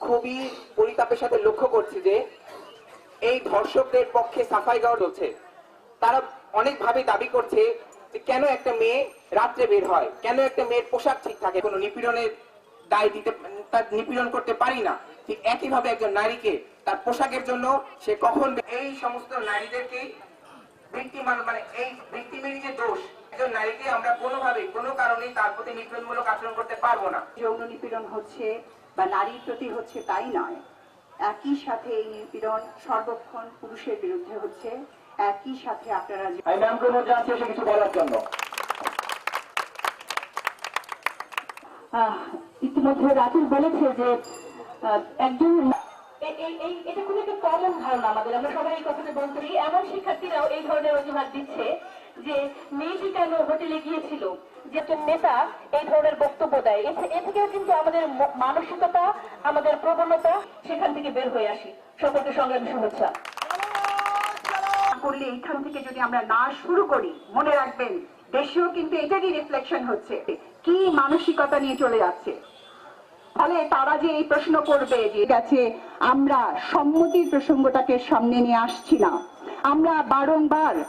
খুবই পরিতাপের সাথে লক্ষ্য করছি যে এই ধর্ষকদের পক্ষে সাফাই গাওয়া চলছে। তারা অনেকভাবে দাবি করছে যে কেন একটা মেয়ে রাত্রে বের হয়, কেন একটা মেয়ের পোশাক ঠিক থাকে, কোনো নিপীড়নের দায় দিতে, তার নিপীড়ন করতে পারি না। ঠিক একইভাবে একজন নারীকে তার পোশাকের জন্য সে কখন এই সমস্ত নারীদেরকেই ভিক্টিমান মানে এই ভিক্টিমেরই যে দোষ একজন নারীকে আমরা কোনোভাবে কোনো কারণেই তার প্রতি নিপীড়নমূলক আচরণ করতে পারব না। যৌন নিপীড়ন হচ্ছে বা নারীর প্রতি হচ্ছে তাই নয়। একই সাথে এই নিপীড়ন সর্বক্ষণ পুরুষের বিরুদ্ধে হচ্ছে। একই সাথে আপনারা কিছু বলার জন্য। আহ, ইতিমধ্যে রাতুল বলেছে যে আহ, একজন এই এই এটা খুব একটা কমন ধারণা আমাদের। আমরা সবাই এই কথাটা বলতে পারি। এমন শিক্ষার্থীরাও এই ধরনের অজুহাত দিচ্ছে যে মেয়েটি কেন হোটেলে গিয়েছিল? যে একজন নেতা, এই ধরনের বক্তব্য দেয়। এ থেকেও কিন্তু আমাদের মানসিকতা, আমাদের প্রবণতা সেখান থেকে বের হয়ে আসি। সকলকে সংগ্রামী শুভেচ্ছা। করলে এইখান থেকে যদি আমরা না শুরু করি, মনে রাখবেন, দেশেও কিন্তু এটারই রিফ্লেকশন হচ্ছে। কি মানসিকতা নিয়ে চলে যাচ্ছে? ফলে তারা যে এই প্রশ্ন করবে যে, গেছে, আমরা সম্মতির প্রসঙ্গটাকে সামনে নিয়ে আসছি না। আমরা বারংবার